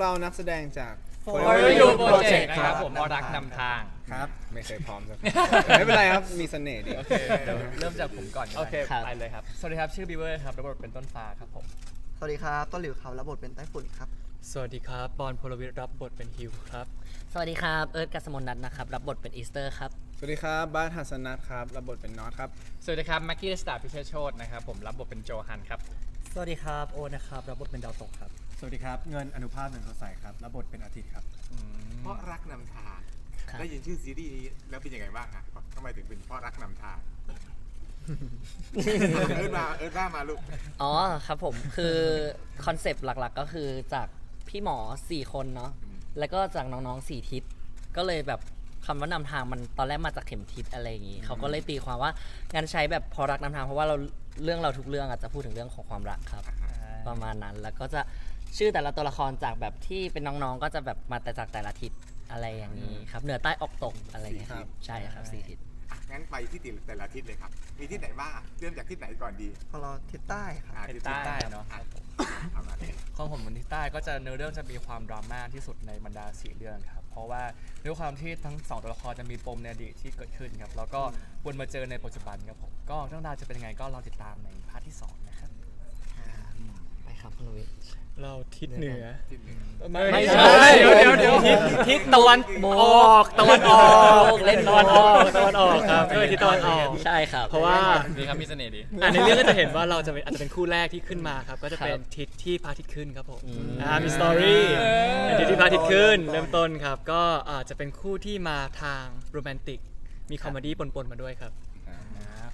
เรานักแสดงจาก For You Project นะครับผมมอรักนำทาง ครับ ไม่เคยพร้อมสักไม่เป็นไรครับ มีเสน่ห์ดีโอเคเดี๋ยวเริ่มจากผมก่อนก็ได้โอเคครับไปเลยครับ สวัสดีครับ ชื่อบีเวอร์ครับรับบทเป็นต้นฟ้าครับผม สวัสดีครับ ต้นหลิวครับรับบทเป็นไต้ฝุ่นครับ สวัสดีครับบอลพลวิทย์รับบทเป็นฮิวครับ สวัสดีครับเอิร์ธกัสมนนัทนะครับรับบทเป็นอีสเตอร์ครับสวัสดีครับบ้านหัสนัทครับรับบทเป็นน็อตครับ สวัสดีครับแม็กกี้สตาร์พิเชษโชตนะครับผมรับบทเป็นโจฮันครับ สวัสดีครับโอนะครับรับบทเป็นดาวตกครับสวัสดีครับ เงินอนุภาพหนึ่งเขาใส่ครับรับบทเป็นอาทิตย์ครับ เพราะรักนำทางครับ ได้ยินชื่อซีรีส์นี้แล้วเป็นยังไงบ้างฮะทำไมถึงเป็นเพราะรักนำทาง เอิร์ดมาเอิร์ดมามาลูกอ๋อครับผมคือ คอนเซปต์หลักๆ ก็คือจากพี่หมอ 4 คนเนาะอืมแล้วก็จากน้องๆ 4 ทิศ ก็เลยแบบคำว่านำทางมันตอนแรกมาจากเข็มทิศอะไรอย่างงี้เขาก็เลยตีความว่างั้นใช้แบบพอรักนำทางเพราะว่าเรา เรื่องเราทุกเรื่องอาจจะพูดถึงเรื่องของความรักครับ ประมาณนั้นแล้วก็จะชื่อแต่ละตัวละครจากแบบที่เป็นน้องๆ ก็จะแบบมาแต่จากแต่ละทิศอะไรอย่างนี้ครับเหนือใต้ออกตกอะไรอย่างเงี้ยสี่ทิศใช่ครับสี่ทิศอะงั้นไปที่แต่ละทิศเลยครับ มีที่ไหนบ้างเริ่มจากที่ไหนก่อนดีของเราทิศใต้ครับ อะทิศใต้เนอะอ่เอามาของผมมันที่ใต้ก็จะเนื้อเรื่องจะมีความดราม่าที่สุดในบรรดาสี่เรื่องครับ เพราะว่าด้วยความที่ทั้งสองตัวละครจะมีปมในอดีตที่เกิดขึ้นครับแล้วก็วนมาเจอในปัจจุบันครับผมก็เรื่องราวจะเป็นยังไงก็รอติดตามในพาร์ทที่สองนะครับไปครับคุณลุยเราทิศเหนือทิศหนึ่งไม่ไม่ใช่ใช่ เดี๋ยวเดี๋ยวเดี๋ยวทิศทิศตะวันออกตะวันออกเล่นตะวันออก ทิศตะวันออกใช่ครับ เพราะว่าดีครับมีเสน่ห์ดี อะในเรื่องก็จะเห็นว่าเราจะเป็นอาจจะเป็นคู่แรกที่ขึ้นมาครับ ก็จะเป็นครับทิศที่พระอาทิตย์ขึ้นครับผมอืมอ่ามีสตอรี่เออเป็นทิศที่พระอาทิตย์ขึ้น เริ่มต้นครับ ก็อาจจะเป็นคู่ที่มาทางโรแมนติก มีคอมเมดี้ปนๆมาด้วยครับ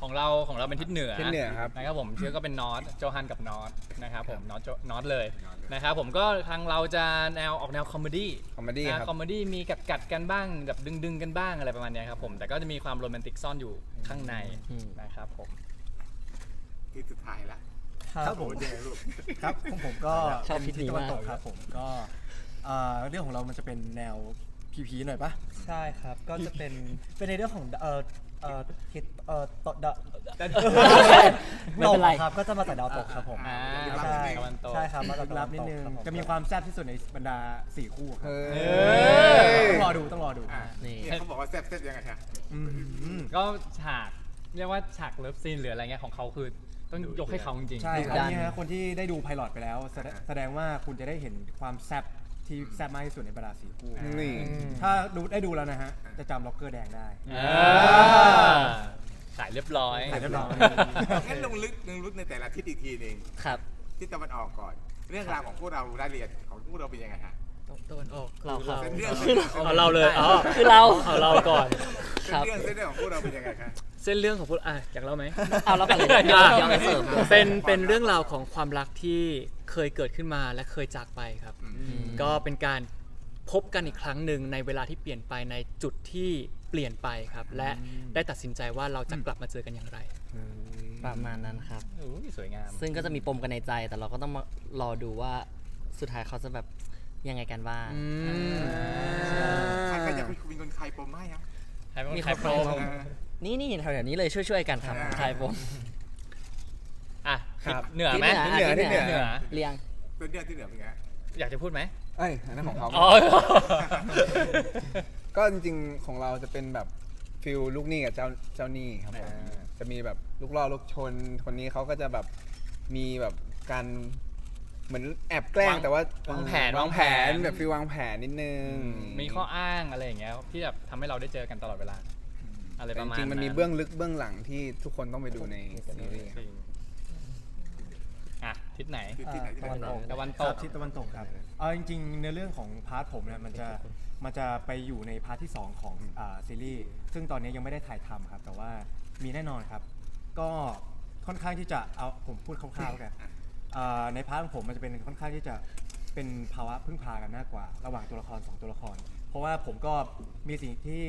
ของเราของเราเป็นทิศเหนือทิศเหนือครับนะครับผมชื่อก็เป็นนอตโจฮันกับนอตนะครับผมนอตโจนอตเลยนะครับผมก็ทางเราจะแนวออกแนวคอมเมดี้คอมเมดี้ครับคอมเมดี้มีกัดกัดๆกันบ้างแบบดึงดึงๆกันบ้างอะไรประมาณเนี้ยครับผมแต่ก็จะมีความโรแมนติกซ่อนอยู่ข้างในอืมนะครับผมที่สุดท้ายละครับผมโอ้ยยังไงลูกครับของผมก็ชอบเป็นทิศนี้ทิศตะวันมากตกครับผมก็อ่าเรื่องของเรามันจะเป็นแนวผีๆหน่อยปะใช่ครับ ก็จะเป็นเป็นในเรื่องของเอ่อ เอ่อทิศเอ่อตดะไม่เป็นไรตกครับก็จะมาจากดาวตกครับผมอ่าใช่ตะวันตก ใช่ครับมาจากรับนิดนึง ครับผจะมีความแซ่บที่สุดในบรรดาสี่คู่ครับย ต้องรอดูต้องรอดูอะนี่ เนี่ยเขาบอกว่าแซ่บแซ่บยังไงฮะอืม ก็ฉากเรียกว่าฉากเลิฟซีนหรืออะไรเงี้ยของเขาคือต้องยกให้เขาจริงๆ ใช่ครับนี่ฮะคนที่ได้ดูไพลอตไปแล้ว แสดงแสดงว่าคุณจะได้เห็นความแซ่บ ที่แซ่บมากที่สุดในบรรดาสี่คู่ นี่ ถ้าดูได้ดูแล้วนะฮะ จะจำล็อกเกอร์แดงได้อ่าขายเรียบร้อยขายเรียบร้อย งั้นลงลึกลงลึกในแต่ละทิศอีกทีหนึ่งครับทิศตะวันออกก่อน เรื่องราวของพวกเรารายละเอียดของพวกเราเป็นยังไงฮะ ตะวันออกเราครับเส้นเรื่องเอาเราเลยอ๋อคือเรา เอาเราก่อนเส้นเรื่องเส้นเรื่องของพวกเราเป็นยังไงครับ เส้นเรื่องของพวกอะอยากเล่าไหม เอาเราไปเลยอะเดี๋ยวเดี๋ยวไปเสริมเป็นเป็นเรื่องราวของความรักที่เคยเกิดขึ้นมาและเคยจากไปครับ ก็เป็นการพบกันอีกครั้งหนึ่งในเวลาที่เปลี่ยนไปในจุดที่เปลี่ยนไปครับ และได้ตัดสินใจว่าเราจะกลับมาเจอกันอย่างไร ประมาณนั้นครับอุ้ยสวยงาม ซึ่งก็จะมีปมกันในใจแต่เราก็ต้องมารอดูว่าสุดท้ายเขาจะแบบ ยังไงกันบ้างใครใครอยากเป็นคนใครปมให้ครับใครเป็นคนมีขายคโปนรโปรนี่นี่แถวๆนี้เลยช่วยๆกันครับอ่าทายปมอะครับเหนือไหมทิศเหนือทิศเหนือเหนือเรียงเส้นเรื่องที่เหลือเป็นไงฮะอยากจะพูดไหมเอ้ยอันนั้นของเขาอ๋อก็จริงๆของเราจะเป็นแบบฟิลลูกหนี้กับเจ้าเจ้าหนี้ครับผมอ่าจะมีแบบลูกล่อลูกชนคนนี้เขาก็จะแบบมีแบบการ เหมือนแอบแกล้งวางแต่ว่าวางแผนวางแผนวางแผน แบบฟิลวางแผนนิดนึงมีข้ออ้างอะไรอย่างเงี้ยที่แบบทำให้เราได้เจอกันตลอดเวลา อะไรแต่ประจมาณริงๆมันมีเบื้องลึกเบื้องหลังที่ทุกคนต้องไปดูในซีรีส์จริงอะทิศไหนทิศที่ไหนที่ไหนตะวันออกตะวันคตรับกทิศตะวันตกครับเอาจริงๆในเรื่องของพาร์ทผมเนี่ยมันจะมันจะไปอยู่ในพาร์ทที่ 2 ของอ่าซีรีส์ซึ่งตอนนี้ยังไม่ได้ถ่ายทำครับ แต่ว่ามีแน่นอนครับ ก็ค่อนข้างที่จะเอาผมพูดคร่าวๆแล้วกัน อ่าในพาร์ทของผมมันจะเป็นค่อนข้างที่จะเป็นภาวะพึ่งพากันมากกว่า ระหว่างตัวละครสองตัวละคร เพราะว่าผมก็มีสิ่งที่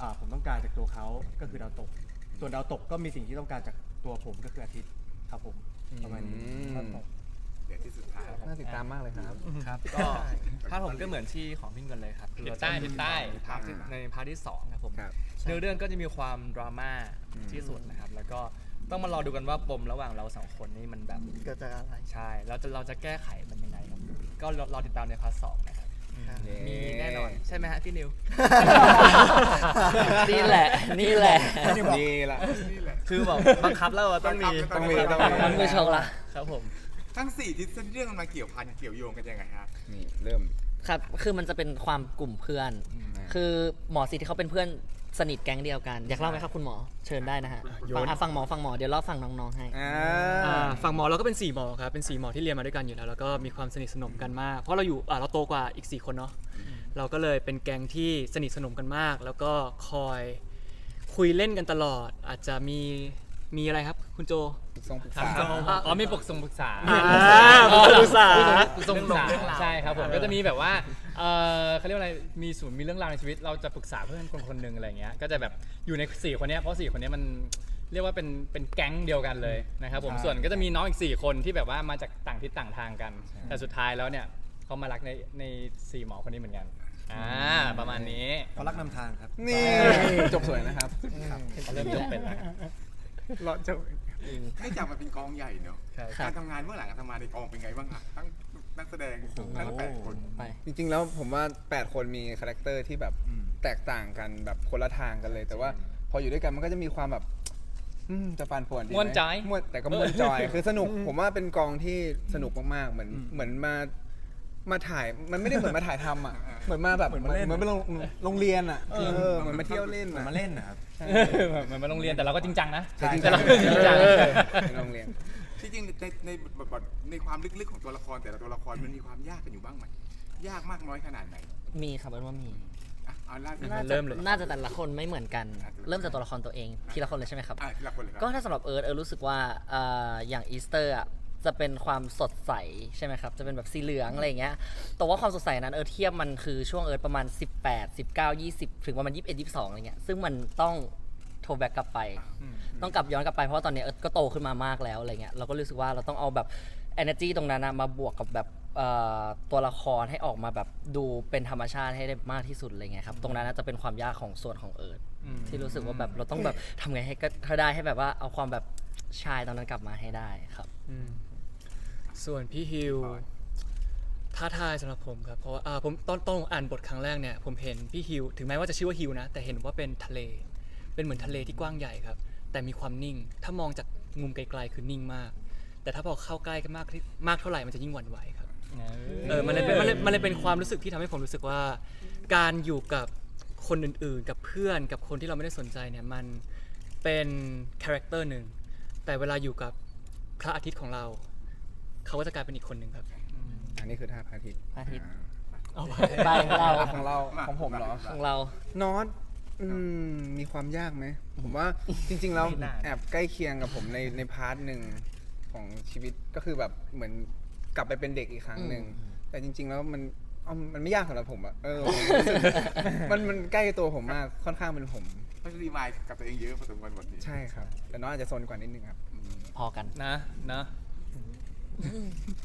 อ่าผมต้องการจากตัวเขาก็คือดาวตก ส่วนดาวตกก็มีสิ่งที่ต้องการจากตัวผมก็คืออาทิตย์ครับผมประมาณนี้อืมเดี๋ยวที่สุดท้ายน่าติดตามมากเลยครับ ครับก็พาร์ทผมก็เหมือนที่ของพี่เงินเลยครับทิศเราจะใต้ทิศใต้ในพาร์ทที่ในพาร์ทที่สองครับผมครับเนื้อเรื่องก็จะมีความดราม่าอืมที่สุดนะครับ แล้วก็ ต้องมารอดูกันว่าปมระหว่างเราสองคนนี่มันแบบเกิดจากอะไร ใช่เราจะเราจะแก้ไขมันยังไงครับ ก็รอรอติดตามในพาร์ทสองนะครับเย้มีแน่นอนใช่ไหมฮะพี่นิว นี่แหละ นี่แหละ นี่ละนี่แหละ คือแบบบังคับแล้วอะต้องมีต้องมีต้องมี มันมือชกละครับผมทั้งสี่ทิศเส้นเรื่องมันมาเกี่ยวพันเกี่ยวโยงกันยังไงฮะนี่เริ่มครับ คือมันจะเป็นความกลุ่มเพื่อน คือหมอสิทธิ์ที่เขาเป็นเพื่อน สนิทแก๊งเดียวกัน อยากเล่าไหมครับคุณหมอเชิญได้นะฮะโยฟังนอะฟังหมอฟังหมอเดี๋ยวเล่าฟังน้องๆให้ อ่าอ่าฝั่งหมอเราก็เป็นสี่หมอครับเป็นสี่หมอที่เรียนมาด้วยกันอยู่แล้วแล้วก็มีความสนิทสนมกันมาก เพราะเราอยู่อ่าเราโตกว่าอีก4คนเนาะเราก็เลยเป็นแก๊งที่สนิทสนมกันมาก แล้วก็คอยคุยเล่นกันตลอด อาจจะมี มีอะไรครับ คุณโจทรงปรึกษา อ๋อมีปกทรงปรึกษาอ่าปรึกษาปกทรงปรึกษาใช่ครับผมก็จะมีแบบว่าเออเขาเรียกว่าอะไรมีศูนย์มีเรื่องราวในชีวิต เราจะปรึกษาเพื่อนคนคนหนึ่งอะไรเงี้ยก็จะแบบอยู่ในสี่คนเนี้ยเพราะสี่คนเนี้ยมันเรียกว่าเป็นเป็นแก๊งเดียวกันเลยนะครับผมส่วนก็จะมีน้องอีกสี่คนที่แบบว่ามาจากต่างทิศต่างทางกัน แต่สุดท้ายแล้วเนี่ยเขามารักในในสี่หมอคนนี้เหมือนกันอ่าประมาณนี้เขารักนำทางครับนี่จบสวยนะครับเขาเริ่มจบเป็นแล้ว รอจบได้จับมาเป็นกองใหญ่เนอะใช่ครับการทำงานเมื่อหลังการทำงานในกองเป็นไงบ้างคะทั้งนักแสดงทั้งแปดคนไป จริงๆแล้วผมว่า 8 คนมีคาแรคเตอร์ที่แบบอืม แตกต่างกันแบบคนละทางกันเลย แต่ว่าพออยู่ด้วยกันมันก็จะมีความแบบอืมจะปานป่วนดีไหม่วนใจม่วนแต่ก็ม่วนจอย คือสนุกผมว่าเป็นกองที่สนุกมากๆเหมือนเหมือนมา มาถ่ายมันไม่ได้เหมือนมาถ่ายทำอะเหมือนมาแบบเหมือนมาเล่น เหมือนไปโรงโรงเรียนอะเออเหมือนมาเที่ยวเล่นเหมือนอะมาเล่นนะครับ เหมือนมาโรงเรียนแต่เราก็จริงจังนะใช่จริงแต่จัเรางก็จริงจังในโรงเรียน ที่จริงในในบทบาทในความลึกๆของตัวละครแต่ละตัวละครมันมีความยากกันอยู่บ้างไหมยากมากน้อยขนาดไหนมีครับเอิ้นว่ามีอะเอาล่าสุด น่าเริ่จะมเลย น่าจะแต่ละคนไม่เหมือนกัน อะ เริ่มจากตัวละครตัวเองทีละคนเลยใช่ไหมครับ อะทีละคนเลยครับก็ถ้าสำหรับเอิร์ธเอิร์ธรู้สึกว่าเอ่ออย่างอีสเตอร์อะ จะเป็นความสดใสใช่ไหมครับ จะเป็นแบบสีเหลืองอะไรอย่างเงี้ย แต่ว่าความสดใสนั้นเอิร์ธเทียบมันคือช่วงเอิร์ธประมาณ 18 19 20 ถึงประมาณ21 22อะไรเงี้ย ซึ่งมันต้องโทรแบ็กกลับไป ต้องกลับย้อนกลับไปเพราะว่าตอนเนี้ยเอิร์ธก็โตขึ้นมามากแล้วอะไรเงี้ย เราก็รู้สึกว่าเราต้องเอาแบบ energy ตรงนั้นนะมาบวกกับแบบเอ่อตัวละครให้ออกมาแบบดูเป็นธรรมชาติให้ได้มากที่สุดอะไรเงี้ยครับ ตรงนั้นน่าจะเป็นความยากของส่วนของเอิร์ธที่รู้สึกว่าแบบเราต้องแบบทำไงให้ก็ถ้าได้ให้แบบว่าเอาความแบบชายตอนนั้นกลับมาให้ได้ครับ อืม ส่วนพี่ฮิวท้าทายสำหรับผมครับเพราะว่าอ่าผมตอนต้องอ่านบทครั้งแรกเนี่ยผมเห็นพี่ฮิวถึงแม้ว่าจะชื่อว่าฮิวนะ แต่เห็นว่าเป็นทะเล เป็นเหมือนทะเลที่กว้างใหญ่ครับ แต่มีความนิ่ง ถ้ามองจากมุมไกลๆคือนิ่งมาก แต่ถ้าพอเข้าใกล้กันมากที่มากเท่าไหร่มันจะยิ่งหวั่นไหวครับเออมันเลยเป็นมันเลยมันเลยเป็นความรู้สึกที่ทำให้ผมรู้สึกว่า การอยู่กับคนอื่นๆ กับเพื่อนกับคนที่เราไม่ได้สนใจเนี่ยมันเป็นคาแรคเตอร์หนึ่งแต่เวลาอยู่กับพระอาทิตย์ของเรา เขาก็จะกลายเป็นอีกคนหนึ่งครับ อันนี้คือท่าพระอาทิตย์พระอาทิตย์ อ่าไปของเราของเราของผมเหรอ ของเรา นอตอืมมีความยากไหม ผมว่าจริงๆแล้วไม่นาน แอบใกล้เคียงกับผมในในพาร์ทหนึ่งของชีวิตก็คือแบบเหมือนกลับไปเป็นเด็กอีกครั้งหนึ่ง แต่จริง ๆ แล้วมันเอ้ามันไม่ยากสำหรับผมอะเออผมรู้สึกมันมันใกล้ตัวผมมากค่อนข้างเป็นผมก็รีมายด์กับตัวเองเยอะพอสมควรบทนี้ใช่ครับ แต่น้องอาจจะโซนกว่านิดนึงครับอืมพอกันนะนะ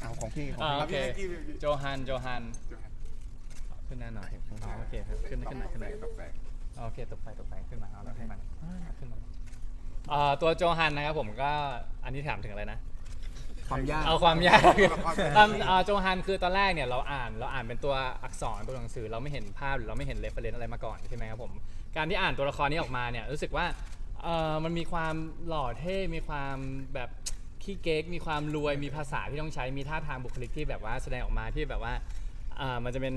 เอาของพี่ของอ่าพี่โอเคพี่กี้พี่กี้โจฮันโจฮันขึ้นหน้าหน่อยอ๋อโอเคครับขึ้นขึ้นหน่อยขึ้นหน่อยตกแต่งโอเคตกไปตกไปขึ้นมาเอาแล้วขึ้นมาขึ้นมาอ่าตัวโจฮันนะครับผมก็อันนี้ถามถึงอะไรนะ ความยาก เอาความยากตัวละครตอนอ่าโจฮันคือตอนแรกเนี่ยเราอ่านเราอ่านเป็นตัวอักษรตัวหนังสือเราไม่เห็นภาพหรือเราไม่เห็นเรฟเฟรนซ์อะไรมาก่อนใช่ไหมครับผมการที่อ่านตัวละครนี้ออกมาเนี่ยรู้สึกว่าเออมันมีความหล่อเท่ มีความแบบ ขี้เก๊กมีความรวยมีภาษาที่ต้องใช้มีท่าทางบุคลิกที่แบบว่าแสดงออกมาที่แบบว่าอ่ามันจะเป็น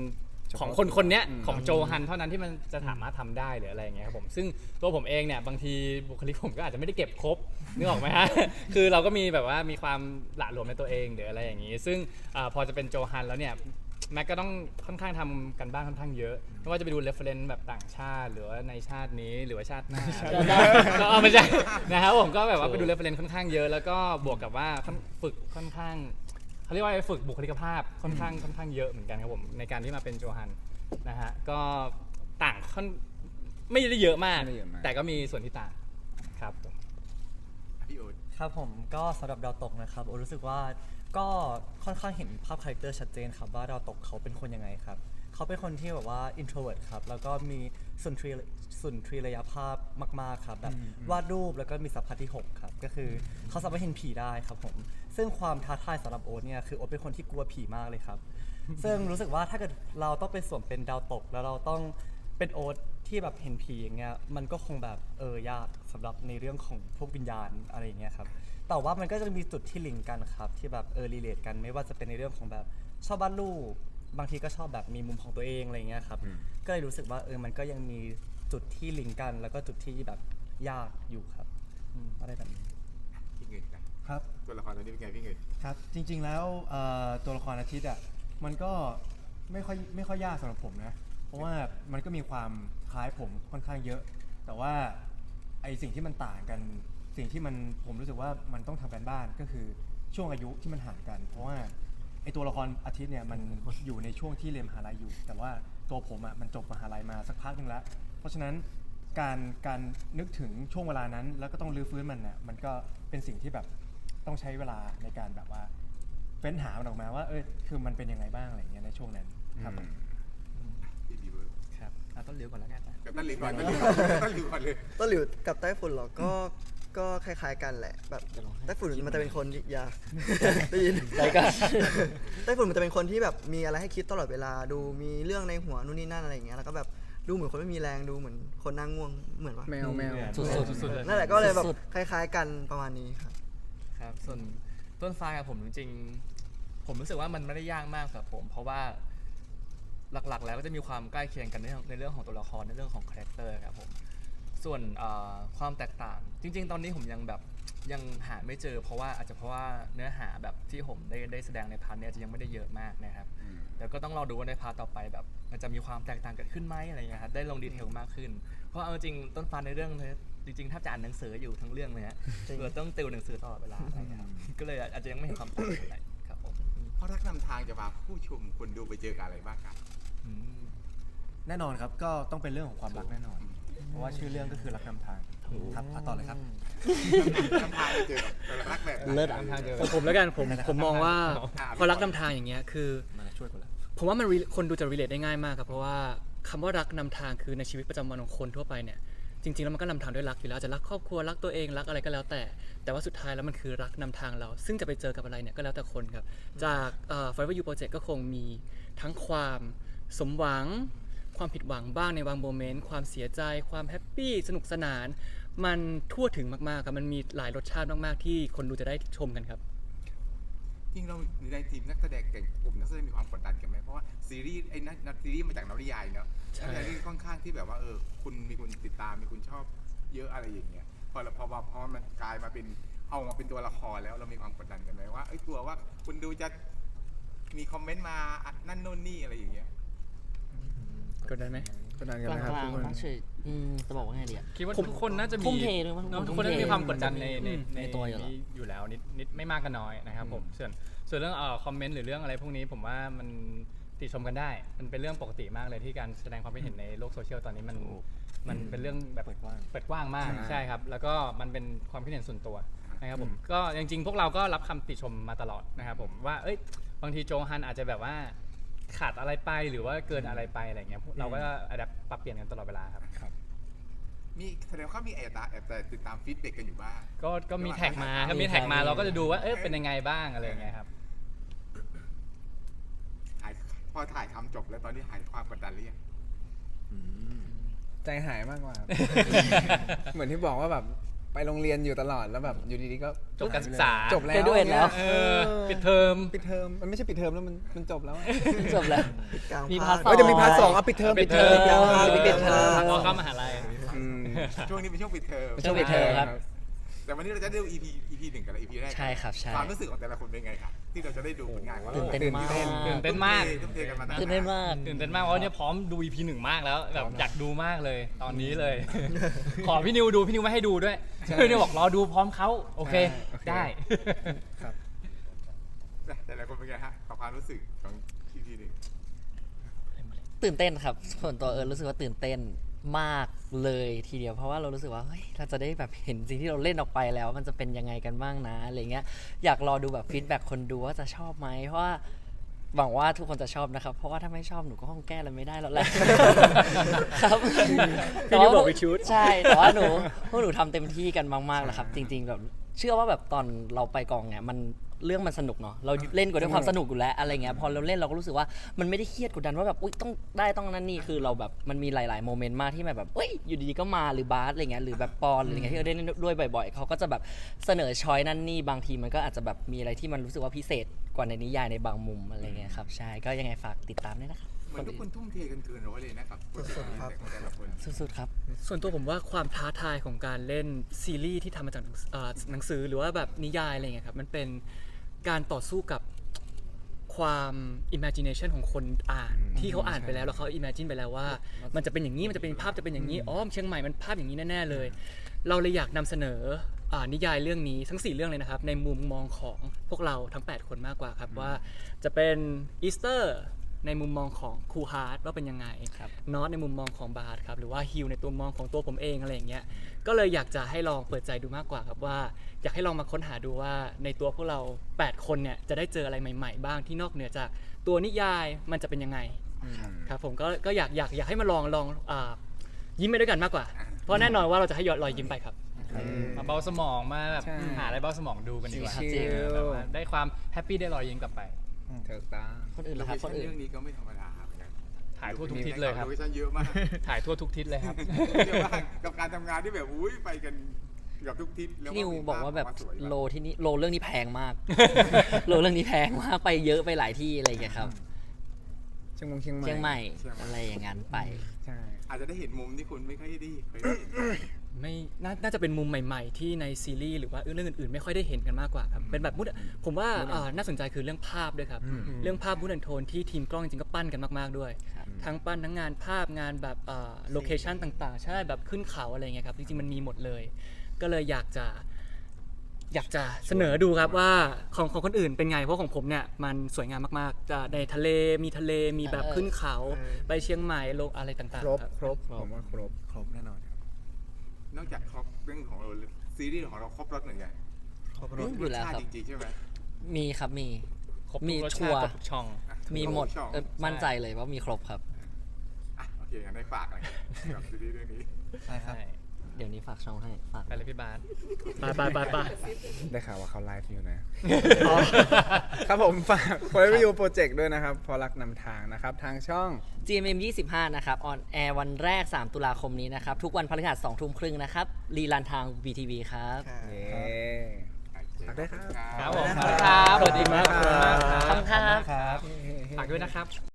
ของคนคนๆเนี้ยอืมของโจฮันเท่านั้นที่มันจะสามารถทำได้หรืออะไรอย่างเงี้ยครับผมซึ่งตัวผมเองเนี่ยบางทีบุคลิกผมก็อาจจะไม่ได้เก็บครบ นึกออกไหมฮะ คือเราก็มีแบบว่ามีความหละหลวมในตัวเองหรืออะไรอย่างนี้ ซึ่งอาพอจะเป็นโจฮันแล้วเนี่ย แม็กก็ต้องค่อนข้างทำกันบ้านค่อนข้างเยอะไม่ว่าจะไปดูเรฟเฟรนซ์แบบต่างชาติ หรือว่าในชาตินี้หรือว่าชาติหน้าก็เอาไม่ใช่นะครับผมก็แบบว่าไปดูเรฟเฟรนซ์ค่อนข้างเยอะ แล้วก็บวกกับว่าค่อนฝึกค่อนข้างเขาเรียกว่าอะไรฝึกบุคลิกภาพค่อนข้างค่อนข้างเยอะเหมือนกันครับผมในการที่มาเป็นโจฮันนะฮะก็ต่างค่อนไม่ได้เยอะมาก ไม่ได้เยอะมาก แต่ก็มีส่วนที่ต่างครับผม พี่โอ๊ตครับผมก็สำหรับดาวตกนะครับโอรู้สึกว่า ก็ค่อนข้างเห็นภาพคาแรคเตอร์ชัดเจนครับว่าดาวตกเขาเป็นคนยังไงครับ เขาเป็นคนที่แบบว่า introvert ครับ แล้วก็มีสุนทรีสุนทรีระยะภาพมาก ๆ ครับแบบวาดรูปแล้วก็มีสัพพะที่ 6 ครับ ก็คือเขาสามารถเห็นผีได้ครับผม ซึ่งความท้าทายสำหรับโอ๊ตเนี่ยคือโอ๊ตเป็นคนที่กลัวผีมากเลยครับ ซึ่งรู้สึกว่าถ้าเกิดเราต้องไปสวมเป็นดาวตก แล้วเราต้องเป็นโอ๊ตที่แบบเห็นผีอย่างเงี้ยมันก็คงแบบเออยากสำหรับในเรื่องของพวกวิญญาณอะไรอย่างเงี้ยครับ แต่ว่ามันก็จะมีจุดที่ลิงก์กันครับ ที่แบบเออรีเลทกันไม่ว่าจะเป็นในเรื่องของแบบชอบบ้านลูกบางทีก็ชอบแบบมีมุมของตัวเองอะไรอย่างเงี้ยครับก็เลยรู้สึกว่าเออมันก็ยังมีจุดที่ลิงก์กัน แล้วก็จุดที่แบบยากอยู่ครับอืมอะไรแบบนี้ พี่เงินจ้ะครับ ตัวละครตัวนี้เป็นไงพี่เงิน ครับจริงๆแล้วเอ่อตัวละครอาทิตย์อะมันก็ไม่ค่อยไม่ค่อยยากสำหรับผมนะเพราะว่ามันก็มีความคล้ายผมค่อนข้างเยอะ แต่ว่าไอสิ่งที่มันต่างกัน สิ่งที่มันผมรู้สึกว่ามันต้องทำกันบ้านก็คือช่วงอายุที่มันห่างกัน เพราะว่าไอตัวละครอาทิตย์เนี่ยมันอยู่ในช่วงที่เรียนมหาลัยอยู่ แต่ว่าตัวผมอะมันจบมหาลัยมาสักพักหนึงแล้ว เพราะฉะนั้นการการนึกถึงช่วงเวลานั้น แล้วก็ต้องรื้อฟื้นมันน่ะมันก็เป็นสิ่งที่แบบต้องใช้เวลาในการแบบว่าเฟ้นหามันออกมาว่าเออคือมันเป็นยังไงบ้างอะไรอย่างเงี้ยในช่วงนั้นครับผมพี่บีเบิร์ดครับเอาต้นเลี้ยวก่อนแล้วกันนะ กับต้นหลิวก่อนต้นหลิวก่อนต้นหลิวก่อนเลย ต้นหลิวกับไต้ฝุ่นเหรอ ก็ ก็คล้ายๆกันแหละแบบไต้ฝุ่นมันจะเป็นคนที่อยาได้ยินได้กันไต้ฝุ่นมันจะเป็นคนที่แบบมีอะไรให้คิดตลอดเวลาดูมีเรื่องในหัวนู่นนี่นั่นอะไรอย่างเงี้ยแล้วก็แบบดูเหมือนคนไม่มีแรงดูเหมือนคนนั่งง่วงเหมือนปะแมวแมวสุดสุดๆเลยนั่นแหละก็เลยแบบสุดคล้าย ๆ กันประมาณนี้ครับครับส่วนต้นไฟกับผมจริงๆผมรู้สึกว่ามันไม่ได้ยากมากสำหรับผม เพราะว่าหลักๆ แล้วก็จะมีความใกล้เคียงกันในเรื่องในเรื่องของตัวละครในเรื่องของคาแรคเตอร์ครับผม ส่วนเอ่อความแตกต่าง จริง ๆ ตอนนี้ผมยังแบบยังหาไม่เจอ เพราะว่าอาจจะเพราะว่าเนื้อหาแบบที่ผมได้ได้แสดงในพาร์ทเนี้ยจะยังไม่ได้เยอะมากนะครับแล้วก็ต้องรอดูว่าในพาร์ทต่อไปแบบ มันจะมีความแตกต่างเกิดขึ้นไหมอะไรเงี้ยครับได้ลงดีเทลมากขึ้น เพราะเอาจริงต้นฟ้าในเรื่องเนี่ยจริงๆถ้าจะอ่านหนังสืออยู่ทั้งเรื่องเลยฮะจริงเออต้องติวหนังสือตลอดเวลาอะไรเงี้ยครับก็เลยอาจจะยังไม่เห็นความต่างอะไรครับผมเพราะรักนำทางจะพาผู้ชมคนดูไปเจอกับอะไรบ้างครับ อืม แน่นอนครับก็ต้องเป็นเรื่องของความรักแน่นอนเพ ราะว่าชื่อเรื่องก็คือรักนำทางครับอะต่อเลยครับนำทางไปเจอกับรักแบบไหนเลิศอะทางเจอของผมแล้วกันผมนั่นแหละครับ ผมมองว่าอ่าพอรักนำทางอย่างเงี้ยคือ มาช่วยกันแล้ว ผมว่ามัน re- คนดูจะ relate ได้ง่ายมากครับ เพราะว่าคำว่ารักนำทางคือในชีวิตประจำวันของคนทั่วไปเนี่ยจริงๆแล้วมันก็นำทางด้วยรักอยู่แล้วอาจจะรักครอบครัวรักตัวเองรักอะไรก็แล้วแต่ แต่ว่าสุดท้ายแล้วมันคือรักนำทางเรา ซึ่งจะไปเจอกับอะไรเนี่ยก็แล้วแต่คนครับ จากเอ่อ Forever You Project ก็คงมีทั้งความสมหวัง ความผิดหวังบ้างในบางโมเมนต์ความเสียใจ ความแฮปปี้สนุกสนาน มันทั่วถึงมากๆครับมันมีหลายรสชาติมากๆ ที่คนดูจะได้ชมกันครับ จริงเราในทีมนักแสดงเก่งกลุ่มนักแสดงมีความกดดันกันไหมเพราะว่าซีรีส์ไอ้นักนักซีรีส์มาจากนวนิยายเนอะใช่แล้วในเรื่องค่อนข้างที่แบบว่าเออคุณมีคนติดตามมีคุณชอบเยอะอะไรอย่างเงี้ยพอพอพอพอมันกลายมาเป็นเอามาเป็นตัวละครแล้วเรามีความกดดันกันไหมว่าเอ้ยกลัวว่าคุณดูจะมีคอมเมนต์มาอะนั่นโน่นนี่อะไรอย่างเงี้ย กดดันไหมกดดันกันกลาไหมครับทุกงคนๆต้องเฉยอืมจะบอกว่าไงดีอะคิดว่าทุกคนน่าจะมีทุ่มเทด้วยมั้งเนอะทุ่ทุมกคนน่าจะเทมีความกดดันในในในตัวอยู่แล้วนี้อยู่แล้วนิดนิดไม่มากก็น้อยนะครับผมส่วนส่วนเรื่องเอ่อคอมเมนต์หรือเรื่องอะไรพวกนี้ผมว่ามันติชมกันได้ มันเป็นเรื่องปกติมากเลยที่การแสดงความคิดเห็นในโลกโซเชียลตอนนี้มันมันเป็นเรื่องแบบเปิดกว้าง เปิดกว้างมากใช่ ใช่ครับ แล้วก็มันเป็นความคิดเห็นส่วนตัวนะครับผมก็จริงๆ พวกเราก็รับคำติชมมาตลอดนะครับผมว่าเอ้ยบางทีโจฮันอาจจะแบบว่า ขาดอะไรไปหรือว่าเกินอะไรไปอะไรเงี้ยพวกเราก็อาจจะปรับเปลี่ยนกันตลอดเวลาครับ มีแสดงว่ามีแอบตาแอบแต่ติดตามฟีดแบ็กกันอยู่บ้างก็ก็มีแท็กมาถ้ามีแท็กมาเราก็จะดูว่าเอ๊ะเป็นยังไงบ้างอะไรอย่างเงี้ยครับถ่ายพอถ่ายทำจบแล้วตอนนี้หายความกดดันหรือยังใจหายมากกว่าครับเหมือนที่บอกว่าแบบ ไปโรงเรียนอยู่ตลอดแล้วแบบอยู่ดีๆก็จบการศึกษาจบแล้ว graduate แล้ว เออปิดเทอม ปิดเทอมมันไม่ใช่ปิดเทอมแล้วมันมันจบแล้วอะจบแล้ว กลางมีภาพาร์ทสองคเอ้ยจะมีพาร์ทสองเอาปิดเทอมปิดเทอมกลางภาคปิดเทอม พอเข้ามหาลัย อืม ช่วงนี้เป็นช่วงปิดเทอม ช่วงปิดเทอมครับ แต่วันนี้เราจะได้ดู EP EP หนึ่งกับ EP แรกใช่ครับใช่ ความรู้สึกของแต่ละคนเป็นไงครับที่เราจะได้ดูผลงานของเราตื่นเต้นมาก ตื่นเต้นมาก ทุ่มเทกันมาตั้งตื่นเต้นมาก ตื่นเต้นมากเพราะเนี่ยพร้อมดู EP หนึ่งมากแล้วแบบอยากดูมากเลย ตอนนี้เลย ขอพี่นิวดูพี่นิวไม่ให้ดูด้วยใช่พี่นิวบอกรอดูพร้อมเขาโอเคใช่โอเค ได้ แต่ละคนเป็นไงฮะกับความรู้สึกของ EP หนึ่งตื่นเต้นครับส่วนตัวเอิร์ธรู้สึกว่าตื่นเต้น มากเลยทีเดียวเพราะว่าเรารู้สึกว่าเฮ้ยเราจะได้แบบเห็นสิ่งที่เราเล่นออกไปแล้ว มันจะเป็นยังไงกันบ้างนะอะไรเงี้ยอยากรอดูแบบฟีดแบ็กคนดูว่าจะชอบไหมเพราะว่าหวังว่าทุกคนจะชอบนะครับ เพราะว่าถ้าไม่ชอบหนูก็คงแก้อะไรไม่ได้แล้วแหละ ครับพี่นิวบอกไปชุดใช่แต่ว่าหนูพวกหนูทำเต็มที่กันมากๆแล้วครับ จริง ๆ แบบเชื่อว่าแบบตอนเราไปกองเนี่ยมัน เรื่องมันสนุกเนาะเราเล่นกันด้วยความสนุกอยู่แล้วอะไรเงี้ยพอเราเล่นเราก็รู้สึกว่ามันไม่ได้เครียดกดดันว่าแบบอุ้ยต้องได้ต้องนั่นนี่คือเราแบบมันมีหลาย ๆ โมเมนต์มากที่แบบแบบเอ้ยอยู่ดีๆก็มาหรือบาสอะไรเงี้ยหรือแบบปอนหรืออะไรเงี้ยที่เราได้เล่นด้วยบ่อย ๆเขาก็จะแบบเสนอช้อยนั่นนี่บางทีมันก็อาจจะแบบมีอะไรที่มันรู้สึกว่าพิเศษกว่าในนิยายในบางมุมอะไรเงี้ยครับใช่ก็ยังไงฝากติดตามด้วยนะครับ เหมือนทุกคนทุ่มเทกันเกินร้อยเลยนะครับโปรเจกต์นี้ของแต่ละคนสุดๆครับ ส่วนตัวผมว่าความท้าทายของการเล่นซีรีส์ที่ทำมาจากหนังเอ่อหนังสือหรือว่าแบบนิยายอะไรเงี้ยครับมันเป็นการต่อสู้กับความ imagination ของคนอ่านที่เขาอ่านไปแล้วแล้วเขา imagine ไปแล้วว่า มันจะเป็นอย่างนี้มันจะเป็นภาพจะเป็นอย่างนี้อ๋อเชียงใหม่มันภาพอย่างนี้แน่ๆเลย เราเลยอยากนำเสนออ่านิยายเรื่องนี้ทั้ง 4 เรื่องเลยนะครับ ในมุมมองของพวกเราทั้ง 8 คนมากกว่าครับว่าจะเป็นอีสเตอร์ ในมุมมองของครูฮาร์ดว่าเป็นยังไงครับ น็อตในมุมมองของบาร์ครับหรือว่าฮิวในตัวมองของตัวผมเองอะไรอย่างเงี้ยก็เลยอยากจะให้ลองเปิดใจดูมากกว่าครับว่า อยากให้ลองมาค้นหาดูว่าในตัวพวกเรา 8 คนเนี่ยจะได้เจออะไรใหม่ ๆ บ้างที่นอกเหนือจากตัวนิยายมันจะเป็นยังไงครับผมก็ก็อยากอยากอยากให้มาลองลองอายิ้มไปด้วยกันมากกว่า เพราะแน่นอนว่าเราจะให้ยอดรอยยิ้มไปครับมาเบาสมองมาแบบใช่หาอะไรเบาสมองดูกันดีกว่าชิลๆแบบว่าได้ความแฮปปี้ได้รอยยิ้มกลับไป เถิกตาคนอื่นโลละคเครับชั่คนนอื่น เรื่องนี้ก็ไม่ธรรมดาครับถ่ายทั่วทุกทิศเลยครับโลเคชั่นเยอะมากถ่ายทั่วทุกทิศเลยครับเยอะมากกับการทำงานที่แบบอุ้ยไปกันเกือบทุกทิศแล้วพี่นิวบอกว่าแบบสยมกโลที่นี่โลเรื่องนี้แพงมาก โลเรื่องนี้แพงมากไปเยอะไปหลายที่อะไรอย่างเงี้ยครับเชียงมงเชียงใหม่เชียงใหม่อะไรอย่างนั้นไปใช่อาจจะได้เห็นมุมที่คุณไม่ค่อยได้เคยได้เห็น ไม่นาน่าจะเป็นมุมใหม่ ๆ ที่ในซีรีส์หรือว่าเรื่องอื่นๆ ไม่ค่อยได้เห็นกันมากกว่าครับเป็นแบบมุดผมว่าอ่าน่าสนใจคือเรื่องภาพด้วยครับ เรื่องภาพมูดแอนโทนที่ทีมกล้องจริงๆก็ปั้นกันมากๆด้วย ทั้งปั้นทั้งงานภาพงานแบบโลเคชันต่างๆ ใช่แบบขึ้นเขาอะไรเงี้ยครับจริงๆมันมีหมดเลย ก็เลยอยากจะ อยากจะเสนอดูครับว่าของของคนอื่นเป็นไงเพราะของผมเนี่ยมันสวยงามมากๆจะในทะเลมีทะเลมีแบบขึ้นเขาเออไปเชียงใหม่โลอะไรต่างครบๆครับครบผมว่าครบครบแน่นอนครับ นอกจากครบเรื่องของเราซีรีส์ของเราครบรถเหมือนกันขอบคุณอืมอยู่แล้วครับสชาติจริงๆใช่ไหมมีครับมีครบมีทุกรสชัชาวร์ติครบทุกช่องอะมีหมดช่องเออมั่นใจเลยว่ามีครบครับอะโอเคงั้นได้ฝากหน่อยกับซีรีส์เรื่องนี้ใช่ครับใช่ เดี๋ยวนี้ฝากช่องให้ฝากไปเลยพี่บาสไปไปไปไป ได้ข่าวว่าเขาไลฟ์อยู่นะครับผมฝาก Forever You Project ด้วยนะครับ พอรักนำทางนะครับ ทางช่อง GMM 25นะครับออนแอร์วันแรก 3 ตุลาคมนี้นะครับ ทุกวันพฤหัส2ทุ่มครึ่งนะครับรีลันทาง VTV ครับค่ะเย้ฝากด้วยครับ ครับผมขอบคุณครับ สวัสดีมากครับ ขอบคุณครับครับ ฝากด้วยนะครับ